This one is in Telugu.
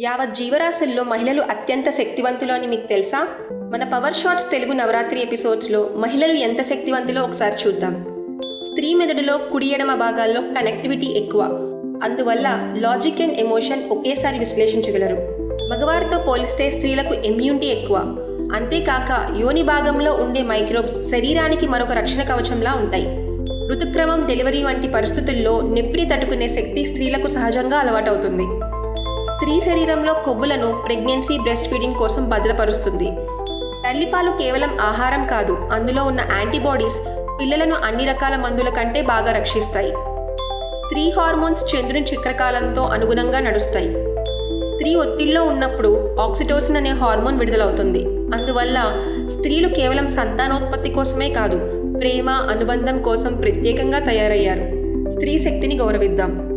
యావత్ జీవరాశుల్లో మహిళలు అత్యంత శక్తివంతులు అని మీకు తెలుసా? మన పవర్ షాట్స్ తెలుగు నవరాత్రి ఎపిసోడ్స్లో మహిళలు ఎంత శక్తివంతులో ఒకసారి చూద్దాం. స్త్రీ మెదడులో కుడి ఎడమ భాగాల్లో కనెక్టివిటీ ఎక్కువ. అందువల్ల లాజిక్ అండ్ ఎమోషన్ ఒకేసారి విశ్లేషించగలరు. మగవారితో పోలిస్తే స్త్రీలకు ఇమ్యూనిటీ ఎక్కువ. అంతేకాక యోని భాగంలో ఉండే మైక్రోబ్స్ శరీరానికి మరొక రక్షణ కవచంలా ఉంటాయి. ఋతుక్రమం డెలివరీ వంటి పరిస్థితుల్లో నొప్పిని తట్టుకునే శక్తి స్త్రీలకు సహజంగా అలవాటవుతుంది. స్త్రీ శరీరంలో కొవ్వులను ప్రెగ్నెన్సీ బ్రెస్ట్ ఫీడింగ్ కోసం భద్రపరుస్తుంది. తల్లిపాలు కేవలం ఆహారం కాదు అందులో ఉన్న యాంటీబాడీస్ పిల్లలను అన్ని రకాల మందుల కంటే బాగా రక్షిస్తాయి. స్త్రీ హార్మోన్స్ చంద్రుని చక్రకాలంతో అనుగుణంగా నడుస్తాయి. స్త్రీ ఒత్తిడిలో ఉన్నప్పుడు ఆక్సిటోసిన్ అనే హార్మోన్ విడుదలవుతుంది. అందువల్ల స్త్రీలు కేవలం సంతానోత్పత్తి కోసమే కాదు ప్రేమ అనుబంధం కోసం ప్రత్యేకంగా తయారయ్యారు. స్త్రీ శక్తిని గౌరవిద్దాం.